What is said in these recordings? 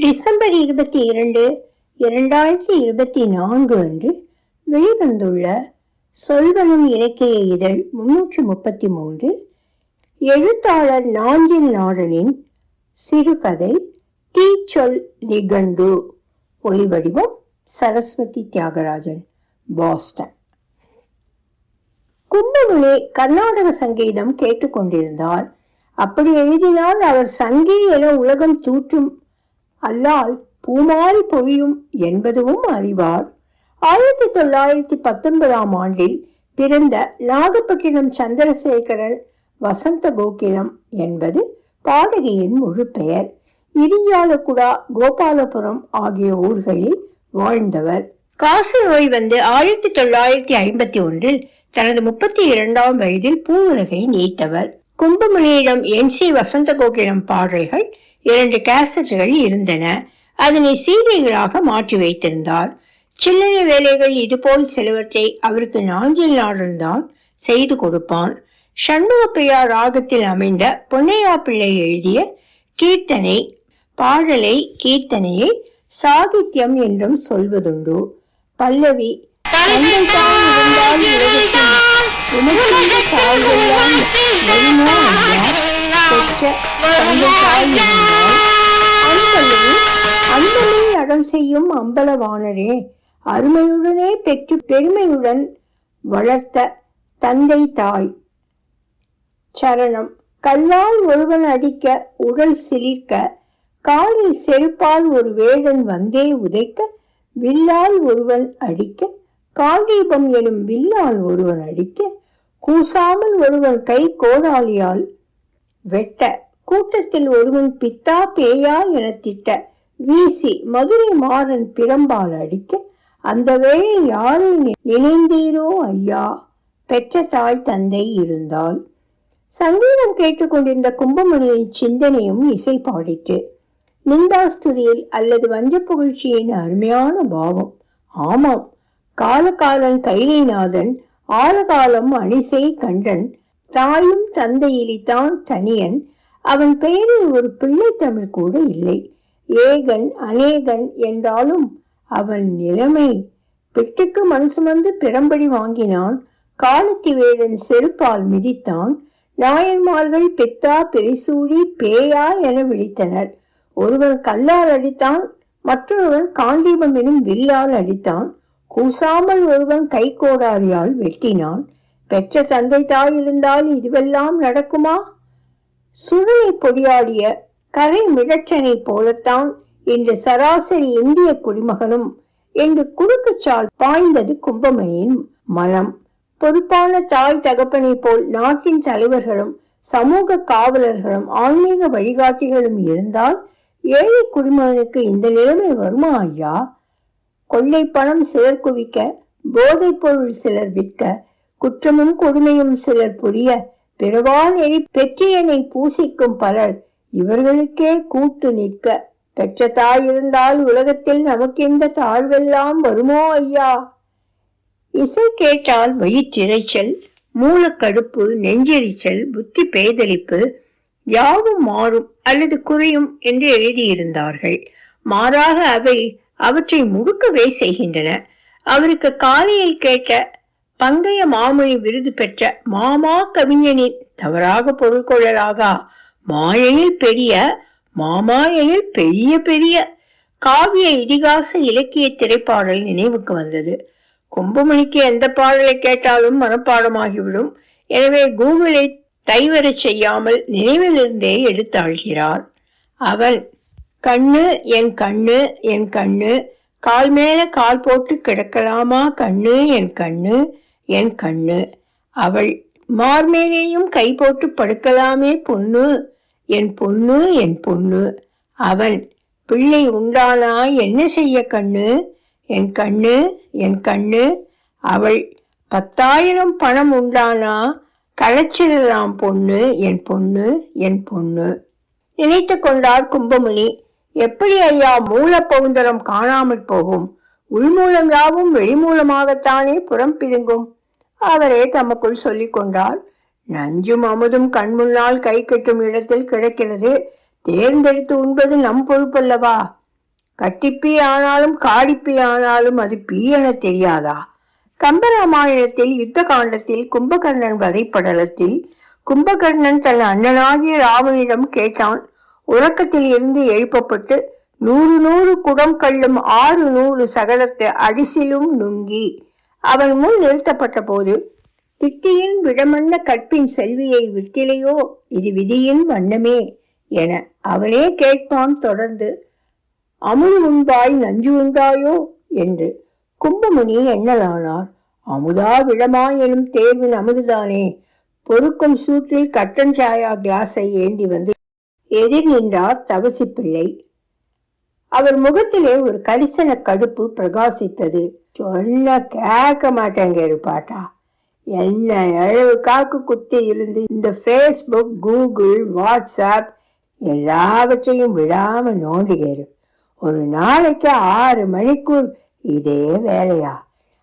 December இருபத்தி இரண்டு இரண்டாயிரத்தி இருபத்தி நான்கு அன்று வெளிவந்துள்ள சொல்வனும் இலக்கிய இதழ் முன்னூற்றி முப்பத்தி மூன்று எழுத்தாளர் நாஞ்சில் நாடனின் சிறுகதை தீச்சொல் நிகண்டு. ஒலிவடிவம் சரஸ்வதி தியாகராஜன் பாஸ்டன். கும்பமுனி கர்நாடக சங்கீதம் கேட்டுக்கொண்டிருந்தார் அப்படி எழுதினால் அவர் சங்கி என உலகம் தூற்றும் அல்லால் பூமாரி பொழியும் என்பதுவும் அறிவார். ஆயிரத்தி தொள்ளாயிரத்தி பத்தொன்பதாம் ஆண்டில் பிறந்த நாகப்பட்டினம் சந்திரசேகரன் வசந்த கோகிலம் என்பது பாடகியின் முழு பெயர். இரியாலகுடா கோபாலபுரம் ஆகிய ஊர்களில் வாழ்ந்தவர். காசு நோய் வந்து ஆயிரத்தி தொள்ளாயிரத்தி ஐம்பத்தி ஒன்றில் தனது முப்பத்தி இரண்டாம் வயதில் பூவுலகை நீத்தவர். கும்பமணியிடம் என் சி வசந்த கோகிலம் பாடல்கள் இரண்டு கேசட்டுகள் இருந்தன. அதனை சீதைகளாக மாற்றி வைத்திருந்தார். சில்லறை வேலைகள் இதுபோல் சிலவற்றை அவருக்கு நாஞ்சில் நாடன்தான் செய்து கொடுப்பான். சண்முகப்பிரியா ராகத்தில் அமைந்த பொன்னையா பிள்ளை எழுதிய கீர்த்தனை பாடலை கீர்த்தனையை சாகித்யம் என்றும் சொல்வதுண்டு. பல்லவி இருந்தால் உமக்கு பெற்ற தந்தை தாய் இருந்தால் அன்பல்லவி அறம் செய்யும் அம்பலவானரே அருமையுடனே பெற்று பெருமையுடன் வளர்த்த தந்தை தாய். சரணம். கல்லால் ஒருவன் அடிக்க உடல் சிலிர்க்க காலில் செருப்பால் ஒரு வேடன் வந்தே உதைக்க வில்லால் ஒருவன் அடிக்க காண்டீபம் எனும் வில்லால் ஒருவன் அடிக்க கூசாமல் ஒருவன் கை கோடாலியால் வெட்ட. கூட்டத்தில் ஒருவன் பித்தா பேயா என திட்ட. வீசி மதுரை மாறன் பிரம்பால் அடிக்க. அந்த வேளை யாரை நி- நினைந்தீரோ ஐயா? பெற்ற தாய் தந்தை இருந்தால். சங்கீதம் கேட்டுக்கொண்டிருந்த கும்பமணியின் சிந்தனையும் இசை பாடிட்டு நிந்தாஸ்துதியில் அல்லது வஞ்ச புகழ்ச்சியின் அருமையான பாவம். ஆமாம். காலகாலன் கைலைநாதன் ஆலகாலம் அணிசை கண்டன் தாயும் தந்தையிலித்தான் தனியன். அவன் பெயரில் ஒரு பிள்ளை தமிழ் கூட இல்லை. ஏகன் அநேகன் என்றாலும் அவன் நிலைமை. பெட்டுக்கு மண் சுமந்து பிறம்படி வாங்கினான். காலத்தி வேடன் செருப்பால் மிதித்தான். நாயன்மார்கள் பெத்தா பெரிசூடி பேயா என விழித்தனர். ஒருவன் கல்லால் அடித்தான் மற்றொருவன் காண்டீபம் எனும் வில்லால் அடித்தான். கூசாமல் ஒருவன் கைகோடாரியால் வெட்டினான். பெற்ற தந்தை தாய் இருந்தால் இதுவெல்லாம் நடக்குமா? சுழலை பொடியாடிய கரை மிடற்றனை போலத்தான் இன்று சராசரி இந்திய குடிமகனும் என்று குறுக்குச்சால் பாய்ந்தது கும்பமணியின் மனம். பொறுப்பான தாய் தகப்பனை போல் நாட்டின் தலைவர்களும் சமூக காவலர்களும் ஆன்மீக வழிகாட்டிகளும் இருந்தால் ஏழை குடிமகனுக்கு இந்த நிலைமை வருமா ஐயா? கொள்ளை பணம் சிலர் குவிக்க போதைப் பொருள் சிலர் விற்க குற்றமும் கொடுமையும் சிலர் புரிய பிறவா நெறி பெற்றியனை பூசிக்கும் பலர் இவர்களுக்கே கூட்டு நிற்க. பெற்ற தாய் இருந்தால் உலகத்தில் நமக்கு இந்த தாழ்வெல்லாம் வருமோ ஐயா? இசை கேட்டால் வயிற்றிரைச்சல் மூலக்கடுப்பு நெஞ்செரிச்சல் புத்தி பேதலிப்பு யாவும் மாறும் அல்லது குறையும் என்று எழுதியிருந்தார்கள். மாறாக அவை அவற்றை முடுக்கவே செய்கின்றன. அவருக்கு காலையில் கேட்ட பங்கைய மாமணி விருது பெற்ற மாமா கவிஞனின் தவறாக பொருள் கொள்ளலாகா மாயனில் பெரிய மாமாயனில் பெரிய பெரிய. காவிய இதிகாச இலக்கிய திரைப்பாடல் நினைவுக்கு வந்தது. கும்பமணிக்கு எந்த பாடலை கேட்டாலும் மனப்பாடமாகிவிடும். எனவே கூகுளை தைவரச் செய்யாமல் நினைவிலிருந்தே எடுத்தாள்கிறார் அவன் கண்ணு என் கண்ணு என் கண்ணு. கால் மேல கால் போட்டு கிடக்கலாமா? கண்ணு என் கண்ணு. என் கண்ணு அவள் மார்மேலேயும் கை போட்டு படுக்கலாமே பொண்ணு. என் பொண்ணு என் பொண்ணு. அவன் பிள்ளை உண்டானா என்ன செய்ய கண்ணு? என் கண்ணு என் கண்ணு. அவள் பத்தாயிரம் பணம் உண்டானா? களைச்சிடலாம் பொண்ணு என் பொண்ணு என் பொண்ணு. நினைத்து கொண்டார் கும்பமுனி எப்படி ஐயா மூல பவுந்தரம் காணாமல் போகும்? உள்மூலம் யாவும் வெளிமூலமாகத்தானே புறம் பிதுங்கும் அவரே தமக்குள் சொல்லிக் கொண்டார் நஞ்சும் அமுதும் கண்முன்னால் கை கட்டும் இடத்தில் கிடக்கிறது. தேர்ந்தெடுத்து உண்பது நம் பொறுப்பல்லவா? கட்டிப்பி ஆனாலும் காடிப்பி ஆனாலும் அது பீ என தெரியாதா? கம்பராமாயணத்தில் யுத்த காண்டத்தில் கும்பகர்ணன் வதைப்படலத்தில் கும்பகர்ணன் தன் அண்ணனாகிய ராவனிடம் கேட்டான். உறக்கத்தில் இருந்து எழுப்பப்பட்டு நூறு நூறு குடம் கள்ளும் ஆறு நூறு சகலத்து அடிசிலும் நுங்கி. அவன் முன் நிறுத்தப்பட்ட போது திட்டியின் விடமன்ன கற்பின் செல்வியை விட்டிலையோ இது விதியின் வண்ணமே என அவனே கேட்பான் தொடர்ந்து அமுது உண்பாய் நஞ்சு உண்டாயோ? என்று கும்பமுனி எண்ணலானார். அமுதா விடமா எனும் தேர்வின் அமுதுதானே. பொறுக்கும் சூற்றில் கட்டன் சாயா கிளாஸை ஏந்தி வந்து எதிர் நின்றார் தவசி பிள்ளை அவர் முகத்திலே ஒரு கரிசன கடுப்பு பிரகாசித்தது. சொன்ன கேட்க மாட்டேங்க பாட்டா என்ன எழவு காக்கு குத்தி இருந்து இந்த ஃபேஸ்புக் கூகுள் வாட்ஸ்அப் எல்லாவற்றையும் விடாம நோண்டுகிறாரு. ஒரு நாளைக்கு ஆறு மணிக்கூர் இதே வேலையா?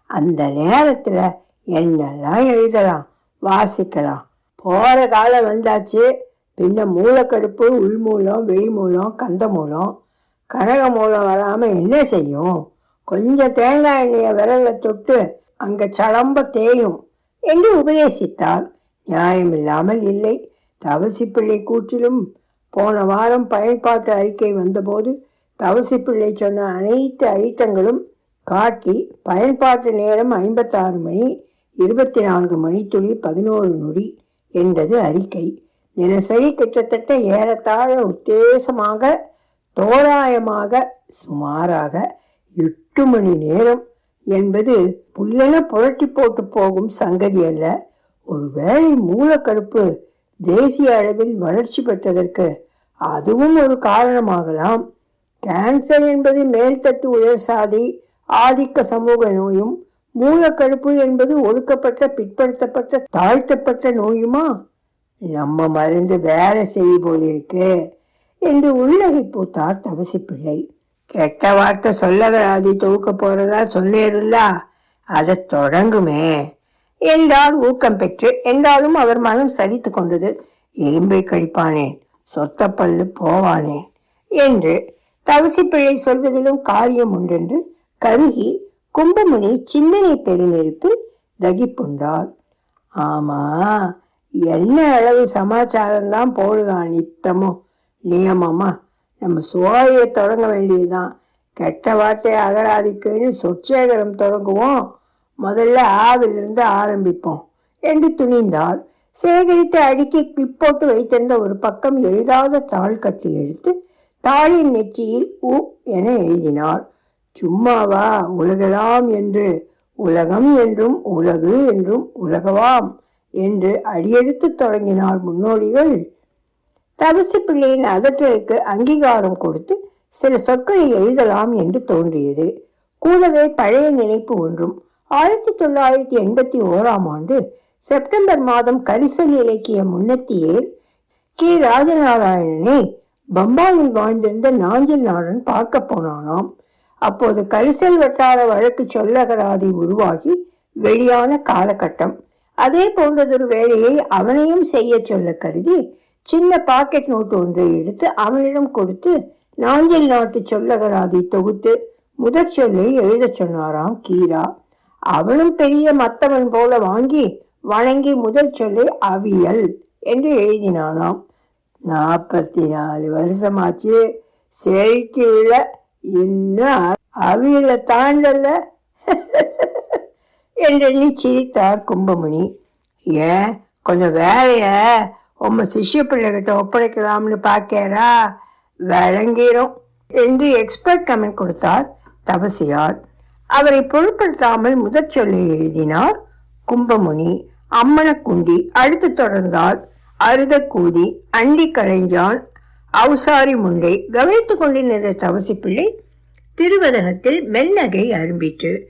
அந்த நேரத்துல என்னெல்லாம் எழுதலாம் வாசிக்கலாம். போற காலம் வந்தாச்சு. பின்ன மூலக்கடுப்பு உள்மூலம் வெளிமூலம் கந்த மூலம் கனக மூலம் வராமல் என்ன செய்யும்? கொஞ்சம் தேங்காய் எண்ணெயை விரலில் தொட்டு அங்கே சளம்ப தேயும் என்று உபதேசித்தார் நியாயமில்லாமல் இல்லை. தவசிப்பிள்ளை கூற்றிலும் போன வாரம் பயன்பாட்டு அறிக்கை வந்தபோது தவசிப்பிள்ளை சொன்ன அனைத்து ஐட்டங்களும் காட்டி பயன்பாட்டு நேரம் ஐம்பத்தாறு மணி இருபத்தி நான்கு மணித்துளி பதினோரு நொடி என்றது அறிக்கை. தினசரி கிட்டத்தட்ட ஏறத்தாழ உத்தேசமாக தோராயமாக சுமாராக எட்டு மணி நேரம் என்பது புல்லென புரட்டி போட்டு போகும் சங்கதி அல்ல. ஒருவேளை மூலக்கடுப்பு தேசிய அளவில் வளர்ச்சி பெற்றதற்கு அதுவும் ஒரு காரணமாகலாம். கேன்சர் என்பது மேல்தட்டு உயர் சாதி ஆதிக்க சமூக நோயும் மூலக்கடுப்பு என்பது ஒடுக்கப்பட்ட பிற்படுத்தப்பட்ட தாழ்த்தப்பட்ட நோயுமா? நம்ம மருந்து வேலை செய்ய போலிருக்கு. என்று உள்ளகை பூத்தார் தவசி பிள்ளை. கெட்ட வார்த்தை சொல்லகராதி தொகுக்க போறதா சொன்னேருல்ல அதை தொடங்குமே. என்றால் ஊக்கம் பெற்று என்றாலும் அவர் மனம் சலித்து கொண்டது. எலும்பை கழிப்பானேன் சொத்த பல்லு போவானேன் என்று தவசி சொல்வதிலும் காரியம் உண்டென்று கருகி கும்பமுனி சிந்தனை பெருநெருப்பில் தகிப்புண்டாள் ஆமா என்ன அளவு சமாச்சாரம்தான் போடுகான் நித்தமும். நியமமா? நம்ம சோழையை தொடங்க வேண்டியதுதான். கெட்ட வார்த்தை அகராதிக்குன்னு சொற்சேகரம் தொடங்குவோம். முதல்ல ஆவிலிருந்து ஆரம்பிப்போம். என்று துணிந்தால் சேகரித்து அடுக்கி கிளிப் போட்டு வைத்திருந்த ஒரு பக்கம் எழுதாத தாள் கட்டி எடுத்து தாளின் நெற்றியில் உ என எழுதினார் சும்மாவா? உலகலாம் என்று. உலகம் என்றும் உலகு என்றும் உலகவாம் என்று அடியெடுத்து தொடங்கினார் முன்னோடிகள். தவசி பிள்ளையின் அகற்றலுக்கு அங்கீகாரம் கொடுத்து சில சொற்களை எழுதலாம் என்று தோன்றியது. கூடவே பழைய நினைப்பு ஒன்றும். ஆயிரத்தி தொள்ளாயிரத்தி எண்பத்தி ஓராம் ஆண்டு செப்டம்பர் மாதம் கரிசல் இலக்கிய முன்னத்தியில் கி. ராஜநாராயணனை பம்பாயில் வாழ்ந்திருந்த நாஞ்சில் நாடன் பார்க்க போனானாம். அப்போது கரிசல் வட்டார வழக்கு சொல்லகராதி உருவாகி வெளியான காலகட்டம். அதே போன்றதொரு வேலையை அவனையும் செய்ய சொல்ல கருதி சின்ன பாக்கெட் நோட்டு ஒன்றை எடுத்து அவனிடம் கொடுத்து நாஞ்சில் நாட்டு சொல்லகராதி தொகுத்து முதற் சொல்லை எழுதச் சொன்னாராம் கீரா. அவனும் பெரிய மத்தவன் போல வாங்கி வணங்கி முதல் சொல்லை அவியல் என்று எழுதினானாம். நாற்பத்தி நாலு வருஷமாச்சு. செழிக்கு விழ இன்னும் அவியலை தாண்டல? என்றெண்ணி சிரித்தார் கும்பமணி. ஏன்? கொஞ்சம் வேலைய? உம்ம சிஷ்ய பிள்ளைகிட்ட ஒப்படைக்கலாம்னு பார்க்கறா? விளங்கிரும். என்று எக்ஸ்பர்ட் கமெண்ட் கொடுத்தார் தவசியார் அவரை பொருட்படுத்தாமல் முதற் சொல்லை எழுதினார் கும்பமுனி. அம்மனக்குண்டி அடுத்து தொடர்ந்தால் அருதக்கூதி அண்டி கலைஞ்சான் அவுசாரி முண்டை கவனித்துக் கொண்டு நின்ற தவசி பிள்ளை திருவதனத்தில் மெல்லகை அரும்பிற்று.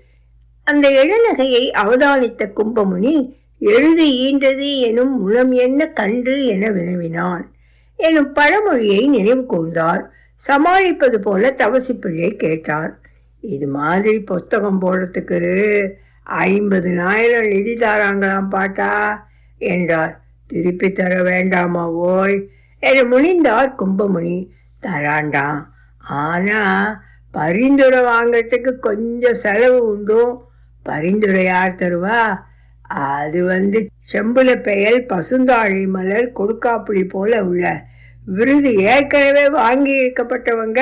அந்த எழுநகையை அவதானித்த கும்பமுனி எழுது ஈன்றது எனும் முலம் என்ன கண்டு என வினவினான். எனும் பழமொழியை நினைவு கூர்ந்தார். சமாளிப்பது போல தவசி பிள்ளை கேட்டார். இது மாதிரி புஸ்தகம் போடுறதுக்கு ஐம்பது நாயிரம் நிதி தாராங்களாம் பாட்டா என்றார். திருப்பி தர வேண்டாமா ஓய் என முனிந்தார் கும்பமுனி. தராண்டாம் ஆனா பரிந்துரை வாங்கறதுக்கு கொஞ்சம் செலவு உண்டும் பரிந்துரை யார் தருவா அது வந்து செம்புல பெயல் பசுந்தாழி மலர் கொடுக்காப்புளி போல உள்ள விருது ஏற்கனவே வாங்கி இருக்கப்பட்டவங்க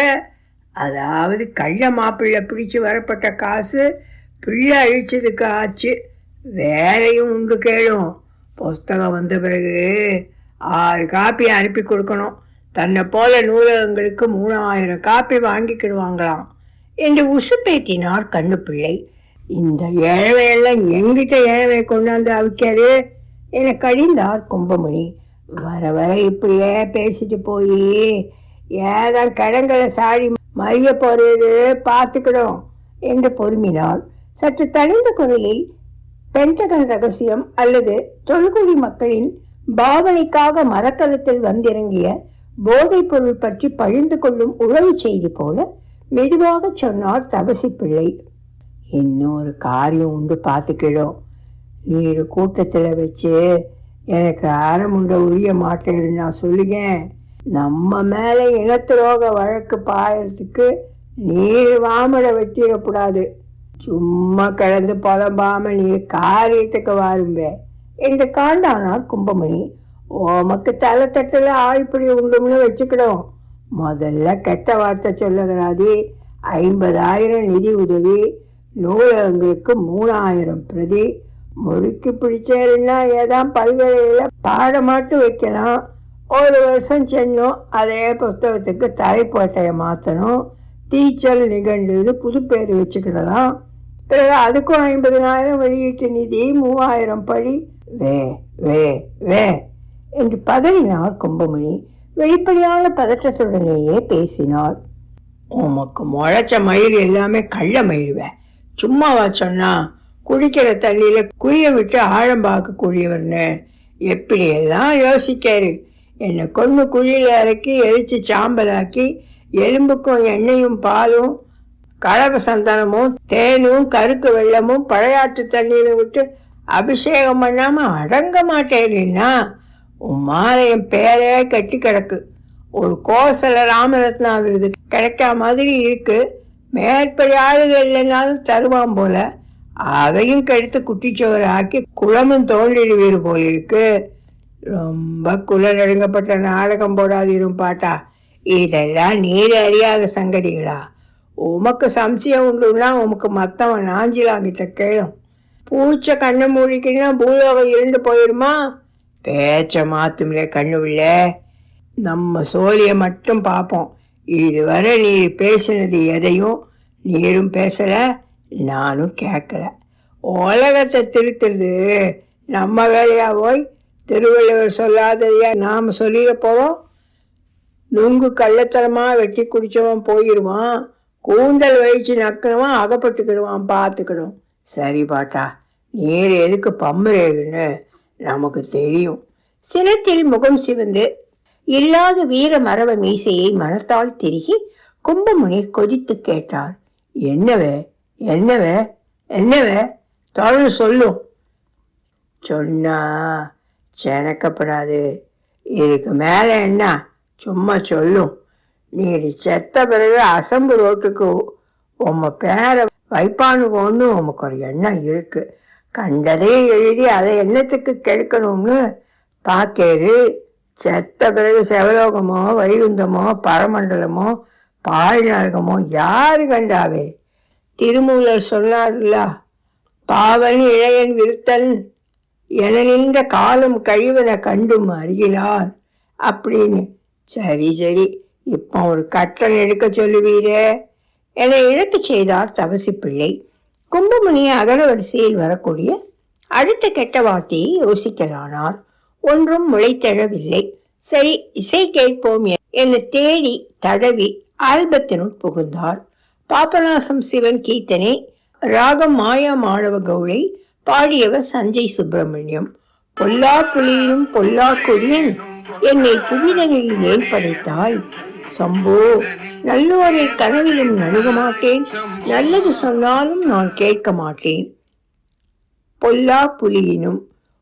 அதாவது கள்ள மாப்பிள்ளை பிடிச்சு வரப்பட்ட காசு பிள்ளை அழிச்சதுக்கு ஆச்சு. வேலையும் உண்டு கேளும். புஸ்தகம் வந்த பிறகு ஆறு காப்பி அனுப்பி கொடுக்கணும். தன்னை போல நூலகங்களுக்கு மூணாயிரம் காப்பி வாங்கிக்கிடுவாங்களாம் என்று உசுப்பேட்டினார் கண்ணுப்பிள்ளை. இந்த ஏழவையெல்லாம் எங்கிட்ட ஏழை கொண்டாந்து அவிக்காது. என கழிந்தார் கும்பமணி. வர வர இப்படியே பேசிட்டு போய் ஏதான் கடங்களை சாடி மறிய போறது பார்த்துக்கிடும் என்று பொறுமினார் சற்று தனிந்த குரலில் பென்டகன் ரகசியம் அல்லது தொல்குடி மக்களின் பாவனைக்காக மரக்கலத்தில் வந்திறங்கிய போதைப் பொருள் பற்றி பகிர்ந்து கொள்ளும் உறவு செய்தி போல மெதுவாக சொன்னார் தபசி பிள்ளை. இன்னொரு காரியம் உண்டு பார்த்துக்கிடும் நீர் கூட்டத்தில் வச்சு எனக்கு அறமுண்ட உரிய மாட்டேன்னு நான் சொல்லுகேன். நம்ம மேலே இனத்துரோக வழக்கு பாயறதுக்கு நீர் வாமலை வெட்டிடக்கூடாது. சும்மா கிடந்து புலம்பாம நீர் காரியத்துக்கு வாரும்பே. என்று காண்டானார் கும்பமணி ஓமக்கு தலை தட்டில் ஆழ்பிடி உண்டும்னு வச்சுக்கிடும். முதல்ல கெட்ட வார்த்தை சொல்லுகிறாதி ஐம்பதாயிரம் நிதி உதவி நூலகங்களுக்கு மூணாயிரம் பிரதி. முழுக்கி பிடிச்சேருன்னா ஏதான் பல்கலையில் பாடமாட்டு வைக்கலாம். ஒரு வருஷம் சென்னும் அதே புஸ்தகத்துக்கு தலைப்போட்டையை மாற்றணும் டீச்சர் நிகழ்ந்து புது பேர் வச்சுக்கிடலாம். பிறகு அதுக்கும் ஐம்பதனாயிரம் வெளியீட்டு நிதி மூவாயிரம் படி. வே வே வே என்று பதறினார் கும்பமணி. வெளிப்படையான பதற்றத்துடனேயே பேசினார். உமக்கு முளைச்ச மயிர் எல்லாமே கள்ள மயிருவே சும்மாவா சொன்னா குடிக்கிற தண்ணியில குழிய விட்டு ஆழம் பார்க்கக்கூடியவர்னு எப்படியெல்லாம் யோசிக்காரு? என்னை கொண்டு குழியில் இறக்கி எரிச்சு சாம்பலாக்கி எலும்புக்கும் எண்ணெயும் பாலும் கழக சந்தனமும் தேனும் கருக்கு வெள்ளமும் பழையாற்று தண்ணீரும் விட்டு அபிஷேகம் பண்ணாமல் அடங்க மாட்டேன்னா உன் மாலையம் பேரே கட்டி கிடக்கு. ஒரு கோசல ராமரத்னா விருது கிடைக்கா மாதிரி இருக்குது மேற்படி ஆளுகள் இல்லைனாலும் தருவான் போல. அதையும் கெடுத்து குட்டிச்சோறு ஆக்கி குளமும் தோண்டிடுவீர் போல இருக்கு ரொம்ப குலநடுங்கப்பட்ட நாடகம் போடாதீரும் பாட்டா. இதெல்லாம் நீர் அறியாத சங்கதிகளா? உமக்கு சம்சயம் உண்டுன்னா உமக்கு மத்தவன் நாஞ்சிலாங்கிட்ட கேளும். பூச்ச கண்ணை மூடிக்கினா பூலோகம் இருண்டு போயிருமா? பேச்ச மாத்தும்ல கண்ணு இல்லை நம்ம சோழியை மட்டும் பார்ப்போம் இதுவரை நீ பேசினது எதையும் நீரும் பேசலை நானும் கேட்கல. உலகத்தை திருத்துறது நம்ம வேலையா போய்? திருவள்ளுவர் சொல்லாததையா நாம் சொல்லிட போவோம்? நுங்கு கள்ளத்தனமாக வெட்டி குடித்தவன் போயிடுவான் கூந்தல் வயிற்று நக்கனவன் அகப்பட்டுக்கிடுவான் பார்த்துக்கிடும் சரி பாட்டா நீர் எதுக்கு பம்புறேன்னு நமக்கு தெரியும். சினத்தில் முகம் சிவந்து இல்லாத வீர மரப மீசையை மனத்தால் திருகி கும்பமுனி கொதித்து கேட்டார். என்னவே என்னவே என்னவே தொடர்ந்து சொல்லும் சொன்னா செனக்கப்படாது இதுக்கு மேலே என்ன? சும்மா சொல்லும் நீர் செத்த பிறகு அசம்பு ரோட்டுக்கு உம்ம பேரை வைப்பானுகோன்னு உமக்கு ஒரு எண்ணம் இருக்கு. கண்டதையும் எழுதி அதை எண்ணத்துக்கு கெடுக்கணும்னு பாக்கேரு செத்த பிறகு செவலோகமோ வைகுந்தமோ பரமண்டலமோ பாழ்நரகமோ யாரு கண்டாவே? திருமூலர் சொன்னார்ல பாவன் இளையன் விருத்தன் என நின்ற காலம் கழிவன கண்டும் அறிகிறார் அப்படின்னு. சரி சரி இப்போ ஒரு கட்டன் எடுக்க சொல்லுவீரே என இழக்கச் செய்தார் தவசி பிள்ளை கும்பமுனி அகரவரிசையில் வரக்கூடிய அடுத்த கெட்ட வார்த்தையை யோசிக்கலானார். ஒன்றும் முளைத்தெழவில்லை. சரி இசை கேட்போம் என தேடி தடவி ஆல்பத்தினுள் புகுந்தார். பாபநாசம் சிவன் கீர்த்தனை ராகம் மாயா மாணவ கௌளை பாடியவர் சஞ்சய் சுப்பிரமணியம். பொல்லா புலியும் பொல்லா கொடியன் என்னை புவிதனில் ஏன் படைத்தாய்? சம்போ நல்லோரை கனவிலும் நணுக மாட்டேன் நல்லது சொன்னாலும் நான் கேட்க மாட்டேன். பொல்லா புலியினும்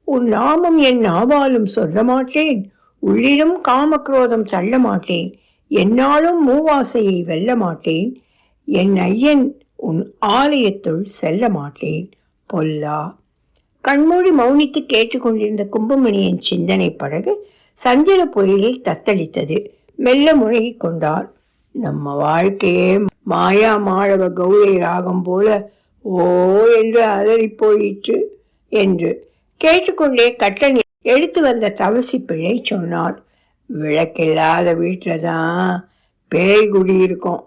உன் நாமம் என் நாவாலும் சொல்ல மாட்டேன் உள்ளிலும் காமக்ரோதம் தள்ள மாட்டேன் என்னாலும் மூவாசையை வெல்ல மாட்டேன் என் ஐயன் உன் ஆலயத்துள் செல்ல மாட்டேன் பொல்லா. கண்மூடி மௌனித்து கேட்டுக்கொண்டிருந்த கும்பமணியின் சிந்தனை படகு சஞ்சல புயலில் தத்தளித்தது. மெல்ல முழகி கொண்டார். நம்ம வாழ்க்கையே மாயா மாழவ கௌரை ராகம் போல ஓ என்று அலறி போயிற்று என்று கேட்டுக்கொண்டே கட்டணி எடுத்து வந்த தவசி பிள்ளை சொன்னார் விளக்கில்லாத வீட்டில் தான் பேய் குடியிருக்கும்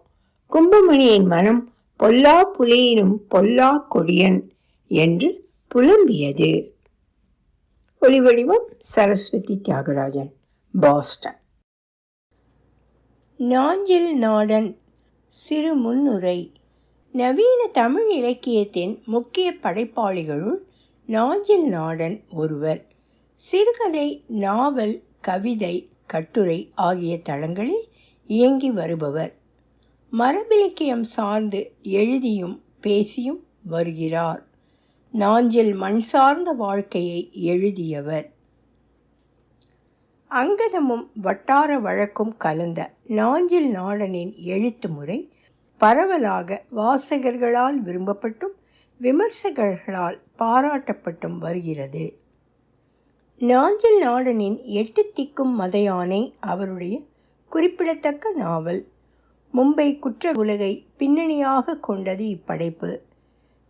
கும்பமணியின் மனம் பொல்லா புலியினும் பொல்லா கொடியன் என்று புலம்பியது. ஒளிவடிவம் சரஸ்வதி தியாகராஜன் பாஸ்டன். நாஞ்சில் நாடன் சிறு முன்னுரை. நவீன தமிழ் இலக்கியத்தின் முக்கிய படைப்பாளிகளுள் நாஞ்சில் நாடன் ஒருவர். சிறுகதை நாவல் கவிதை கட்டுரை ஆகிய தளங்களில் இயங்கி வருபவர். மரபிலக்கியம் சார்ந்து எழுதியும் பேசியும் வருகிறார். நாஞ்சில் மண் சார்ந்த வாழ்க்கையை எழுதியவர். அங்கதமும் வட்டார வழக்கும் கலந்த நாஞ்சில் நாடனின் எழுத்து முறை பரவலாக வாசகர்களால் விரும்பப்பட்டும் விமர்சகர்களால் பாராட்டப்பட்டும் வருகிறது. நாஞ்சில் நாடனின் எட்டு திக்கும் மதையானை அவருடைய குறிப்பிடத்தக்க நாவல் மும்பை குற்ற உலகை பின்னணியாக கொண்டது இப்படைப்பு.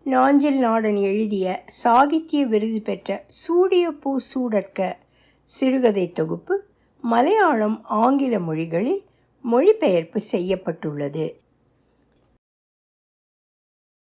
நாஞ்சில் நாடன் எழுதிய சாகித்ய விருது பெற்ற சூடிய பூ சூடற்க சிறுகதை தொகுப்பு மலையாளம் ஆங்கில மொழிகளில் மொழிபெயர்ப்பு செய்யப்பட்டுள்ளது.